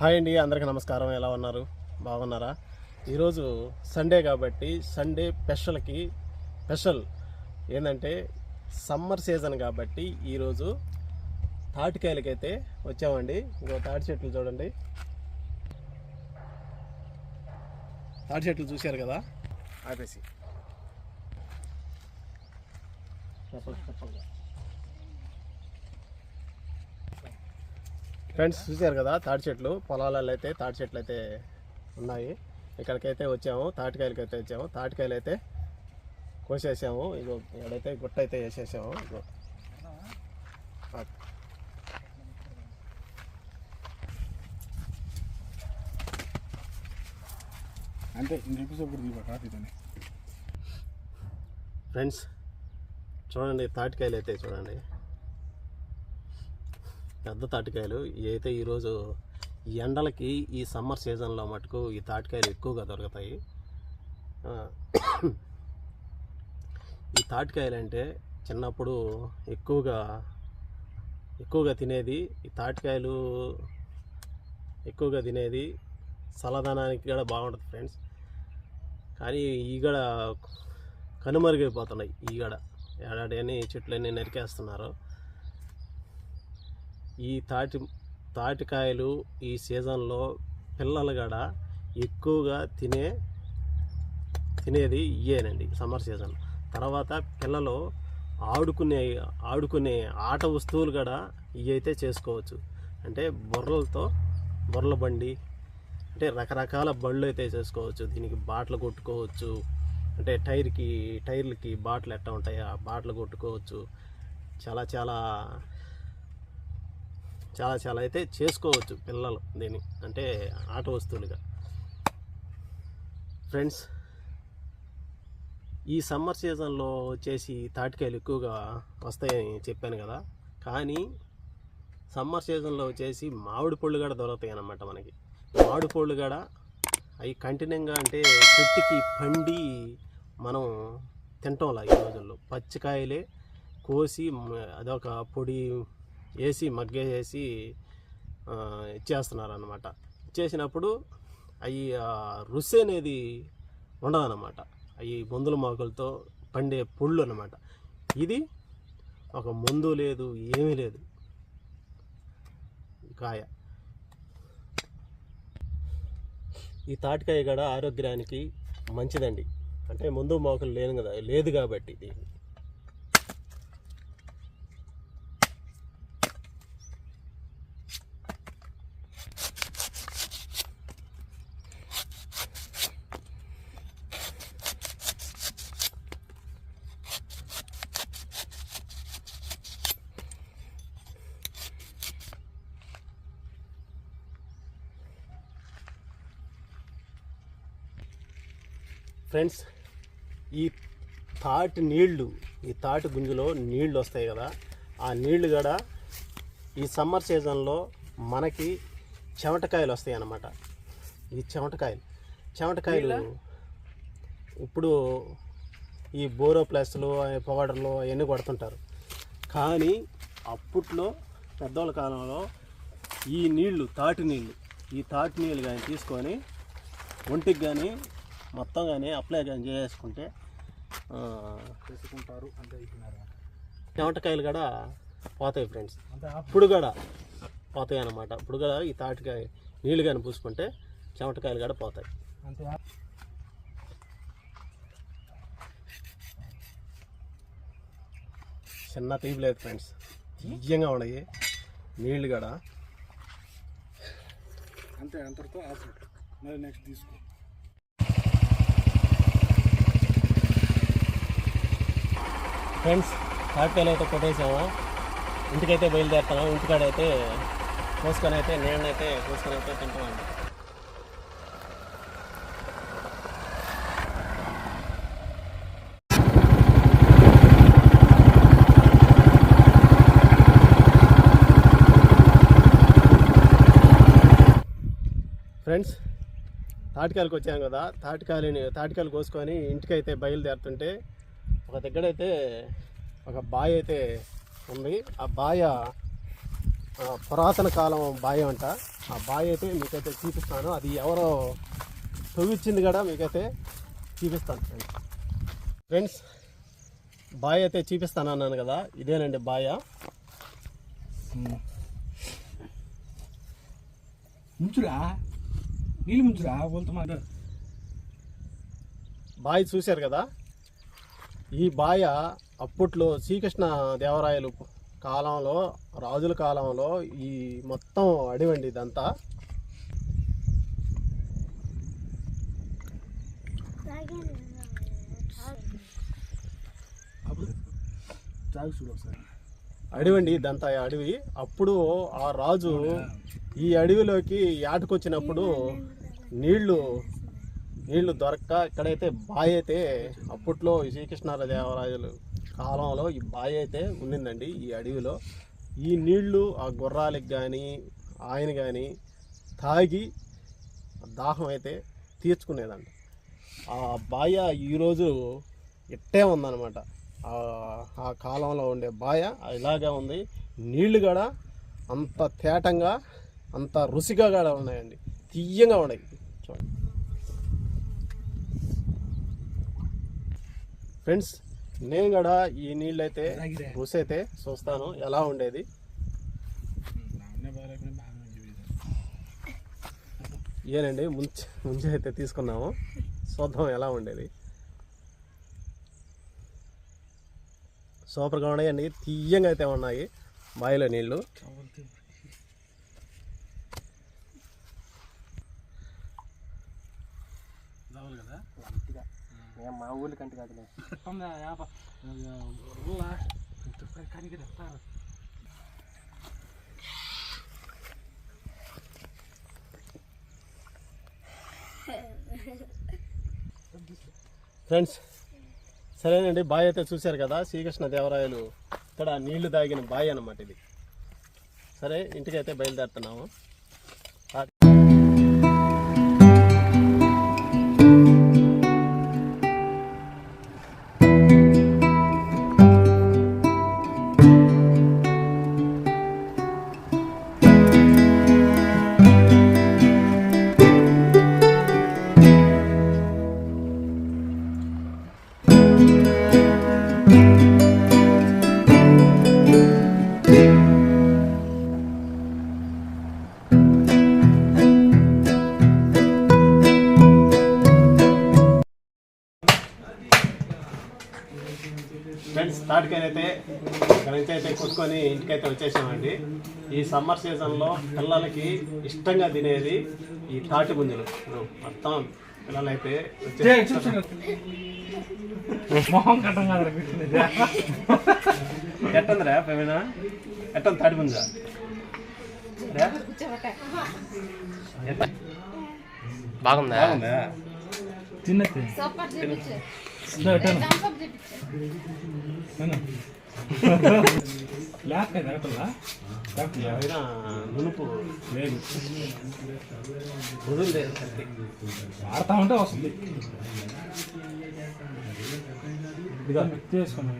Hi అండి అందరికీ నమస్కారం. ఎలా ఉన్నారు? బాగున్నారా? ఈరోజు సండే కాబట్టి సండే స్పెషల్కి స్పెషల్ ఏంటంటే సమ్మర్ సీజన్ కాబట్టి ఈరోజు తాటికాయలకైతే వచ్చామండి. ఇంకో తాటి చెట్లు చూడండి. తాటి చెట్లు చూశారు కదా? ఆపేసి. చెప్పండి చెప్పండి. ఫ్రెండ్స్ చూశారు కదా తాటి చెట్లు? పొలాలలో అయితే తాటి చెట్లు అయితే ఉన్నాయి. ఇక్కడికైతే వచ్చాము తాటికాయలకి అయితే వచ్చాము తాటికాయలు అయితే కోసేసాము. ఇగో ఇక్కడైతే గుట్ట అయితే వేసేసాము. ఇగో. అంటే ఇంకెపిసోడ్ ఫ్రెండ్స్ చూడండి తాటికాయలు అయితే చూడండి. పెద్ద తాటికాయలు. ఇవైతే అయితే ఈరోజు ఎండలకి ఈ సమ్మర్ సీజన్లో మటుకు ఈ తాటికాయలు ఎక్కువగా దొరుకుతాయి. ఈ తాటికాయలు అంటే చిన్నప్పుడు ఎక్కువగా ఎక్కువగా తినేది. ఈ తాటికాయలు ఎక్కువగా తినేది. చల్లదనానికి కూడా బాగుంటుంది ఫ్రెండ్స్. కానీ ఈగడ కనుమరుగైపోతున్నాయి. ఈగడ ఏడాడని చెట్లన్నీ నరికేస్తున్నారు. ఈ తాటి తాటికాయలు ఈ సీజన్లో పిల్లలు కూడా ఎక్కువగా తినే తినేది ఇయేనండి సమ్మర్ సీజన్. తర్వాత పిల్లలు ఆడుకునే ఆడుకునే ఆట వస్తువులు కూడా ఇవి అయితే చేసుకోవచ్చు. అంటే బుర్రలతో బుర్రల బండి అంటే రకరకాల బళ్ళు అయితే చేసుకోవచ్చు దీనికి బాటలు కొట్టుకోవచ్చు. అంటే టైర్కి టైర్లకి బాటలు ఎట్లా ఉంటాయో ఆ బాటలు కొట్టుకోవచ్చు. చాలా చాలా చాలా చాలా అయితే చేసుకోవచ్చు పిల్లలు దీన్ని. అంటే ఆట వస్తువులుగా. ఫ్రెండ్స్ ఈ సమ్మర్ సీజన్లో వచ్చేసి తాటికాయలు ఎక్కువగా వస్తాయని చెప్పాను కదా. కానీ సమ్మర్ సీజన్లో వచ్చేసి మామిడి పళ్ళు కూడా దొరుకుతాయి అన్నమాట మనకి. మామిడి కూడా అవి కంటిన్యూగా అంటే చెట్టుకి పండి మనం తింటాంలా ఈ రోజుల్లో. పచ్చికాయలే కోసి అదొక పొడి వేసి మగ్గేసి ఇచ్చేస్తున్నారు అనమాట ఇచ్చేసినప్పుడు అవి రుచి అనేది ఉండదన్నమాట. అవి మందుల మొక్కలతో పండే పుళ్ళు అనమాట ఇది ఒక మందు లేదు ఏమీ లేదు. కాయ. ఈ తాటికాయ కూడా ఆరోగ్యానికి మంచిదండి. అంటే ముందు మోకలు లేను కదా లేదు కాబట్టి ఇది. ఫ్రెండ్స్ ఈ తాటి నీళ్ళు ఈ తాటి గుంజులో నీళ్ళు వస్తాయి కదా ఆ నీళ్ళు కూడా ఈ సమ్మర్ సీజన్లో మనకి చెమటకాయలు వస్తాయి అన్నమాట. ఈ చెమటకాయలు చెమటకాయలు ఇప్పుడు ఈ బోరో ప్లస్లు పౌడర్లు అవన్నీ కొడుతుంటారు. కానీ అప్పట్లో పెద్దోళ్ళ కాలంలో ఈ నీళ్ళు తాటి నీళ్ళు ఈ తాటి నీళ్ళు కానీ తీసుకొని ఒంటికి కానీ మొత్తం కానీ అప్లై కానీ చేసుకుంటే చేసుకుంటారు అంటే చెమటకాయలు కూడా పోతాయి ఫ్రెండ్స్ అంటే ఇప్పుడు కూడా పోతాయి అన్నమాట. ఇప్పుడు కూడా ఈ తాటికాయ నీళ్ళు కానీ పూసుకుంటే చెమటకాయలు కూడా పోతాయి. చిన్న తీపి లేదు ఫ్రెండ్స్ తీయంగా ఉన్నాయి. నీళ్ళు కూడా. అంతే అంతటితో ఆఫర్ మరి నెక్స్ట్ తీసుకో. ఫ్రెండ్స్ తాటికాయలు అయితే కొట్టేసాము. ఇంటికైతే బయలుదేరుతున్నాం. ఇంటికాడైతే కోసుకొని అయితే నీళ్ళనైతే కోసుకొని అయితే తింటామండి ఫ్రెండ్స్ తాటికాయలకు వచ్చాం కదా. తాటికాయలని తాటికాయలు కోసుకొని ఇంటికైతే బయలుదేరుతుంటే ఒక దగ్గరైతే ఒక బావి అయితే ఉంది. ఆ బాయ పురాతన కాలం బావి అంట. ఆ బావి అయితే మీకైతే చూపిస్తాను. అది ఎవరో తవ్విచ్చింది కూడా మీకైతే చూపిస్తాను ఫ్రెండ్స్. ఫ్రెండ్స్ బాయ్ అయితే చూపిస్తాను అన్నాను కదా ఇదేనండి బాయ. ముంచురా? నీళ్ళు ముంచురా? బాయ్ చూశారు కదా? ఈ బాయ అప్పట్లో శ్రీకృష్ణ దేవరాయలు కాలంలో రాజుల కాలంలో ఈ మొత్తం అడివండి ఇదంతా. అడివండి ఇదంతా అడవి. అప్పుడు ఆ రాజు ఈ అడవిలోకి ఏటకొచ్చినప్పుడు నీళ్ళు నీళ్ళు దొరక్క ఇక్కడైతే బావి అయితే అప్పట్లో ఈ శ్రీకృష్ణదేవరాయలు కాలంలో ఈ బావి అయితే ఉండిందండి ఈ అడవిలో. ఈ నీళ్ళు ఆ గుర్రాలకి కానీ ఆయన కానీ తాగి దాహం అయితే తీర్చుకునేదండి ఆ బాయ ఈరోజు ఇట్టే ఉందన్నమాట. ఆ కాలంలో ఉండే బాయ ఇలాగే ఉంది. నీళ్ళు కూడా అంత తేటంగా అంత రుచిగా కూడా ఉన్నాయండి. తీయంగా ఉన్నాయి. చూడండి. ఫ్రెండ్స్ నేను కూడా ఈ నీళ్ళు అయితే రుచి అయితే చూస్తాను. ఎలా ఉండేది? ఏనండి ముంచే ముంచే అయితే తీసుకున్నాము. చూద్దాం ఎలా ఉండేది. సూపర్గా ఉన్నాయండి తీయంగా అయితే ఉన్నాయి. బావిలో నీళ్ళు. కదా? మా ఊళ్ళో కంటి యాప కానీ కదా ఫ్రెండ్స్ సరేనండి బావి అయితే చూశారు కదా శ్రీకృష్ణ దేవరాయలు ఇక్కడ నీళ్ళు తాగిన బావి అన్నమాట ఇది. సరే ఇంటికైతే బయలుదేరుతున్నాము. ఫ్రెండ్స్ తాటికాయలు అయితే ఇక్కడ నుంచి అయితే కొట్టుకొని ఇంటికైతే వచ్చేసామండి. ఈ సమ్మర్ సీజన్లో పిల్లలకి ఇష్టంగా తినేది ఈ తాటి ఇదిగో మొత్తం పిల్లలైతే ఎట్టుందిరా ప్రవీణ? ఎట్టుంది తాటి? ఎట్ట? బాగుందా? బాగుందా? తిన్నది. నునుపు. లేదు. ఆడతా ఉంటే వస్తుంది. చేసుకున్నాం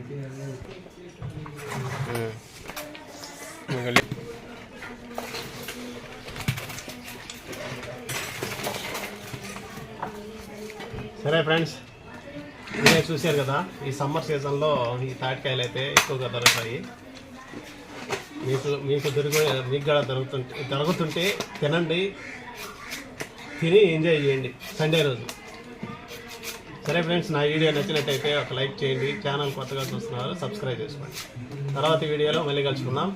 సరే ఫ్రెండ్స్. మీరే చూశారు కదా ఈ సమ్మర్ సీజన్లో ఈ తాటికాయలు అయితే ఎక్కువగా దొరుకుతాయి. మీకు మీకు దొరికి మీకు కూడా దొరుకుతుంటే దొరుకుతుంటే తినండి తిని ఎంజాయ్ చేయండి. సండే రోజు. సరే ఫ్రెండ్స్ నా వీడియో నచ్చినట్టయితే ఒక లైక్ చేయండి. ఛానల్ కొత్తగా చూస్తున్నారు సబ్స్క్రైబ్ చేసుకోండి. తర్వాత వీడియోలో మళ్ళీ కలుసుకుందాం.